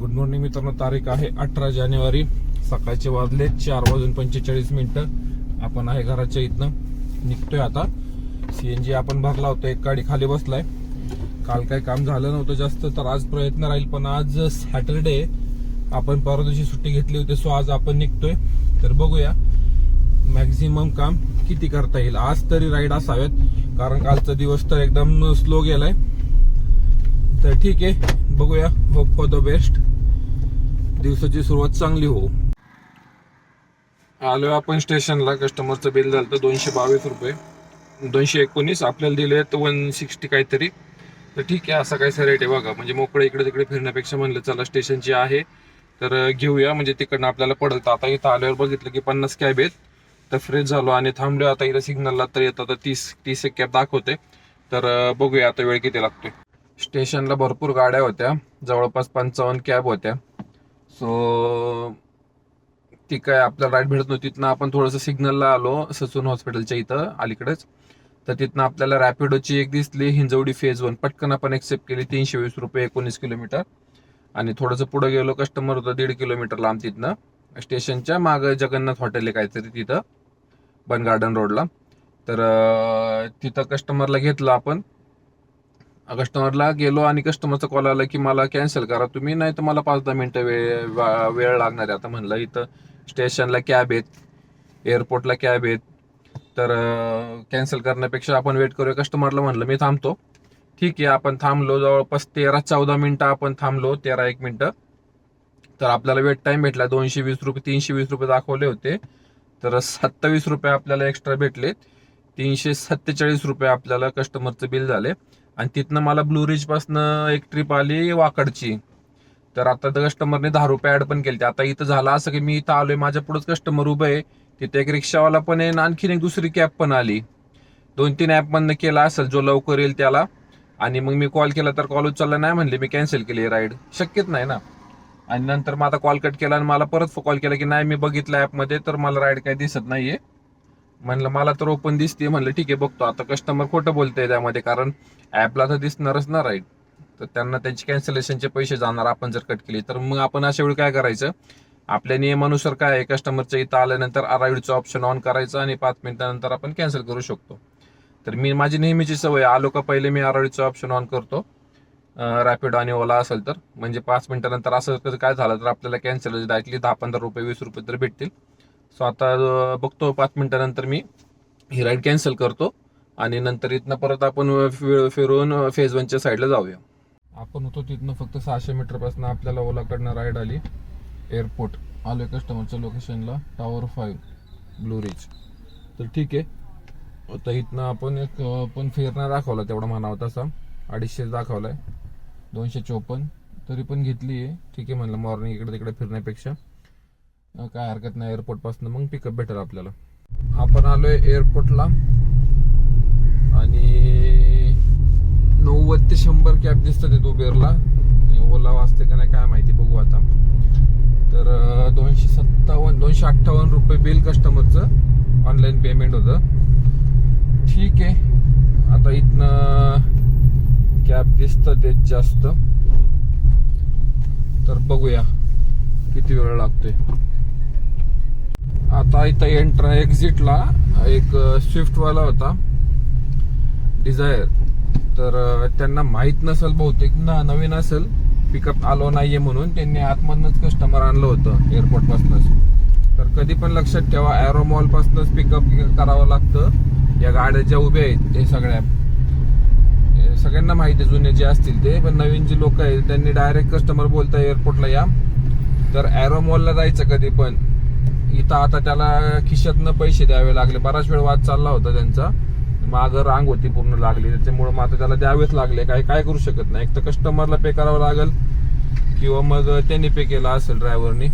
Good morning मित्रांनो तारीख आहे अठरा जानेवारी. सकाळचे वाजले चार वाजून पंचेचाळीस मिनिटं. आपण आहे घराच्या इथनं. निघतोय आता. सीएनजी आपण भरला होता एक गाडी खाली बसलाय. काल काही काम झालं नव्हतं जास्त तर आज प्रयत्न राहील पण आज सॅटरडे आपण परवा दिवशी सुट्टी घेतली होती सो आज आपण निघतोय. तर बघूया मॅक्झिमम काम किती करता येईल. आज तरी राईड असावेत कारण कालचा दिवस तर एकदम स्लो गेलाय. तर ठीक आहे बघूया होप फॉर द बेस्ट दिवसाची सुरुवात चांगली हो. आलो आपण स्टेशनला. कस्टमरचं बिल झालं तर दोनशे बावीस रुपये. दोनशे एकोणीस. आपल्याला दिले तर वन सिक्स्टी काहीतरी. तर ठीक आहे असा काहीसा रेट आहे बघा. म्हणजे मोकळं इकडे तिकडे फिरण्यापेक्षा म्हणलं चला स्टेशनची आहे तर घेऊया. म्हणजे तिकडनं आपल्याला पडत आता इथं आल्यावर बघितलं की पन्नास कॅब आहेत. तर फ्रेश झालो आणि थांबलो आता इथं सिग्नलला तर येतं तर तीस तीस एक कॅब दाखवते तर बघूया आता वेळ किती लागतोय. स्टेशनला भरपूर गाड्या होत्या. जवळपास पंचावन्न कॅब होत्या. सो ती काय आपल्याला राईट भेटत नव्हती. तिथनं आपण थोडंसं सिग्नलला आलो ससून हॉस्पिटलच्या इथं अलीकडेच. तर तिथनं आपल्याला रॅपिडोची एक दिसली हिंजवडी फेज वन पटकन आपण एक्सेप्ट केली तीनशे वीस रुपये एकोणीस किलोमीटर आणि थोडंसं पुढे गेलो कस्टमर होतं दीड किलोमीटर लांब तिथनं. स्टेशनच्या मागं जगन्नाथ हॉटेल आहे काहीतरी तिथं बन गार्डन रोडला तर तिथं कस्टमरला घेतलं आपण. कस्टमरला गेलो आणि कस्टमरचा कॉल आला की मला कॅन्सल करा. तुम्ही नाही तर मला पाच दहा मिनटं वेळ वेळ लागणार आहे. आता म्हणलं इथं स्टेशनला कॅब आहेत एअरपोर्टला कॅब आहेत. तर कॅन्सल करण्यापेक्षा आपण वेट करूया. कस्टमरला म्हणलं मी थांबतो. ठीक आहे आपण थांबलो. जवळपास तेरा चौदा मिनटं आपण थांबलो तेरा एक मिनटं. तर आपल्याला वेट टाईम भेटला. दोनशे वीस रुपये तीनशे वीस रुपये दाखवले होते. तर सत्तावीस रुपये आपल्याला एक्स्ट्रा भेटले तीनशे सत्तेचाळीस रुपये आपल्याला कस्टमरचं बिल झाले. आणि तिथनं मला ब्लू रिज पासनं एक ट्रिप आली वाकडची. तर आता तर कस्टमरने दहा रुपये ऍड पण केली आता इथं झालं असं की मी इथं आलोय माझ्या पुढेच कस्टमर उभं आहे. तिथे एक रिक्षावाला पण आहे आणखीन एक दुसरी कॅब पण आली. दोन तीन ऍप मधनं केला असेल जो लवकर येईल त्याला. आणि मग मी कॉल केला तर कॉल उचलला नाही म्हणले मी कॅन्सल केली राईड शक्यच नाही ना. आणि नंतर मग आता कॉल कट केला आणि मला परत कॉल केला की नाही मी बघितलं ऍपमध्ये तर मला राईड काही दिसत नाहीये. म्हणलं मला तर ओपन दिसते म्हणलं ठीक आहे बघतो. आता कस्टमर खोटं बोलतंय त्यामध्ये कारण ऍपला तर दिसणारच ना राईट तर त्यांना त्यांचे कॅन्सलेशनचे पैसे जाणार आपण जर कट केले. तर मग आपण अशा वेळी काय करायचं? आपल्या नियमानुसार काय आहे? कस्टमरच्या इथं आल्यानंतर अराईडचं ऑप्शन ऑन करायचं आणि पाच मिनिटानंतर आपण कॅन्सल करू शकतो. तर मी माझी नेहमीची सवय आलो का पहिले मी अराईडचं ऑप्शन ऑन करतो. रॅपिड आणि ओला असेल तर. म्हणजे पाच मिनिटानंतर असं काय झालं तर आपल्याला कॅन्सल डायरेक्टली दहा पंधरा रुपये वीस रुपये तर भेटतील. सो आता बघतो पाच मिनिटानंतर मी ही राईड कॅन्सल करतो आणि नंतर इथनं परत आपण फि- फिरून फेज वनच्या साईडला जाऊया. आपण होतो तिथनं फक्त सहाशे मीटरपासून आपल्याला ओलाकडनं राईड आली. एअरपोर्ट आलोय कस्टमरच्या लोकेशनला टावर फाईव्ह ब्लू रिच तर ठीक आहे. तर इथनं आपण एक पण फिरणं दाखवला तेवढा म्हणावा तसा. अडीचशे दाखवलाय. दोनशे चोपन्न. तरी पण घेतली आहे ठीक आहे म्हणलं मॉर्निंग इकडे तिकडे फिरण्यापेक्षा. काय हरकत नाही एअरपोर्टपासून मग पिकअप भेटेल आपल्याला. आपण आलोय एअरपोर्टला आणि नव्वद ते शंभर कॅब दिसतात आहेत उबेरला. आणि ओला वाचते का नाही काय माहिती बघू आता. तर दोनशे सत्तावन्न दोनशे अठ्ठावन्न रुपये बिल कस्टमरचं ऑनलाईन पेमेंट होतं. ठीक आहे. आता इथनं कॅब दिसतं ते जास्त. तर बघूया किती वेळ लागतोय. आता इथं एंट्रा एक्झिटला एक स्विफ्टवाला होता. डिझायर तर त्यांना माहीत नसेल बहुतेक ना नवीन असेल. पिकअप आलो नाहीये म्हणून त्यांनी आतमधनच कस्टमर आणलं होतं एअरपोर्ट पासूनच. तर कधी पण लक्षात ठेवा ॲरो मॉल पासूनच पिकअप करावं लागतं. या गाड्या ज्या उभ्या आहेत ते सगळ्या. सगळ्यांना माहिती जुने जे असतील ते पण नवीन जे लोक आहेत त्यांनी डायरेक्ट कस्टमर बोलता एअरपोर्टला या. तर ॲरो मॉलला जायचं कधी पण. इथं आता त्याला खिशातनं पैसे द्यावे लागले. बराच वेळ वाद चालला होता त्यांचा. मागं रांग होती पूर्ण लागली. त्याच्यामुळे मग आता त्याला द्यावेच लागले. काय काय करू शकत नाही. एक तर कस्टमरला पे करावं लागेल किंवा मग त्यांनी पे केला असेल ड्रायव्हरनी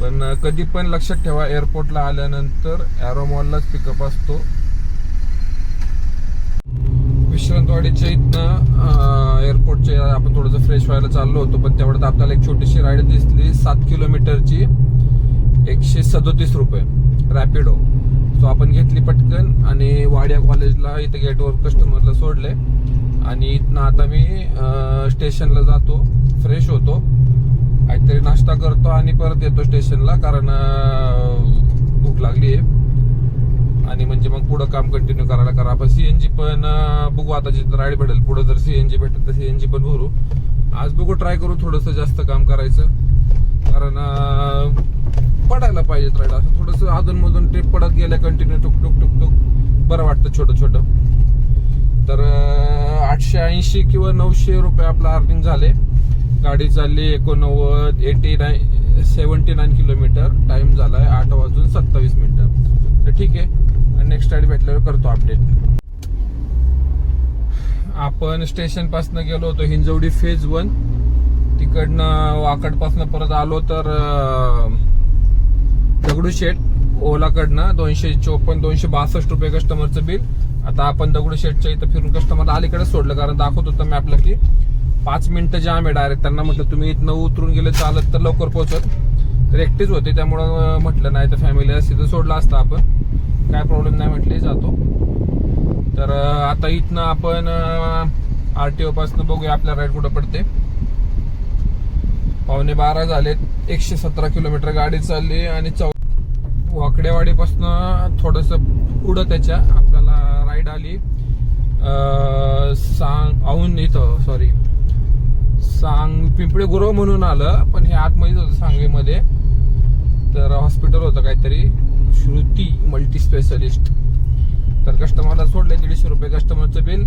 पण कधी पण लक्षात ठेवा एअरपोर्टला आल्यानंतर ॲरोमॉललाच पिकअप असतो. विश्रांतवाडीच्या इथनं एअरपोर्टच्या आपण थोडंसं फ्रेश व्हायला चाललो होतो पण तेवढ्यात आपल्याला एक छोटीशी राईड दिसली. सात किलोमीटरची एकशे सदोतीस रुपये. रॅपिडो सो आपण घेतली पटकन आणि वाड्या कॉलेजला इथं गेटवर कस्टमरला सोडले. आणि इथनं आता मी स्टेशनला जातो. फ्रेश होतो. काहीतरी नाश्ता करतो आणि परत येतो स्टेशनला कारण भूक लागली आहे. आणि म्हणजे मग पुढं काम कंटिन्यू करायला करा. आपण सीएनजी पण बघू आता जिथं राईड भेटेल. पुढं जर सीएनजी भेटेल तर सीएनजी पण भरू. आज बघू ट्राय करू थोडंसं जास्त काम करायचं. कारण पडायला पाहिजे राईट असं थोडंसं अधूनमधून ट्रिप पडत गेल्या कंटिन्यू टुक टुक टुक टुक. बरं वाटतं छोटं छोटं. तर आठशे ऐंशी किंवा नऊशे रुपये आपलं अर्निंग झाले. गाडी चालली एकोणनव्वद eighty nine seventy nine kilometre time झालाय आठ वाजून सत्तावीस मिनिटं. तर ठीक आहे. नेक्स्ट गाडी भेटल्यावर करतो अपडेट आपण स्टेशनपासनं गेलो होतो हिंजवडी फेज वन तिकडनं वाकडपासनं परत आलो तर दगडूशेठ ओलाकडनं दोनशे चोपन्न दोनशे बासष्ट रुपये कस्टमरचं बिल आता आपण दगडूशेठच्या इथं फिरून कस्टमर अलीकडे सोडलं कारण दाखवत होतं मॅपला की पाच मिनिटं जाम आहे डायरेक्ट त्यांना म्हटलं तुम्ही इथनं उतरून गेले चालत तर लवकर पोहोचत. तर एकटेच होते त्यामुळं म्हटलं नाही तर फॅमिली असते तर सोडला असता आपण. काय प्रॉब्लेम नाही म्हटले जातो. तर आता इथनं आपण आर टी पासून बघूया आपल्या राईड कुठं पडते. पावणे बारा झालेत. एकशे सतरा किलोमीटर गाडी चालली आणि चौ वाकडेवाडीपासनं थोडस पुढं त्याच्या आपल्याला राईड आली. सांग औन इथं सॉरी सांग पिंपळे गुरव म्हणून आलं पण हे आतमध्येच होतं सांगवीमध्ये तर हॉस्पिटल होतं काहीतरी. श्रुती मल्टी स्पेशलिस्ट तर कस्टमरला सोडले दीडशे रुपये कस्टमरचं बिल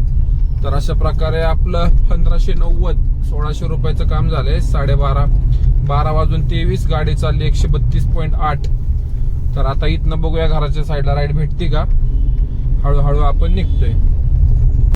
तर अशा प्रकारे आपलं पंधराशे नव्वद सोळाशे रुपयाचं काम झालंय साडेबारा बारा वाजून तेवीस गाडी चालली एकशे बत्तीस पॉईंट आठ. तर आता इथनं बघूया घराच्या साईडला राईड भेटते का? हळूहळू आपण निघतोय.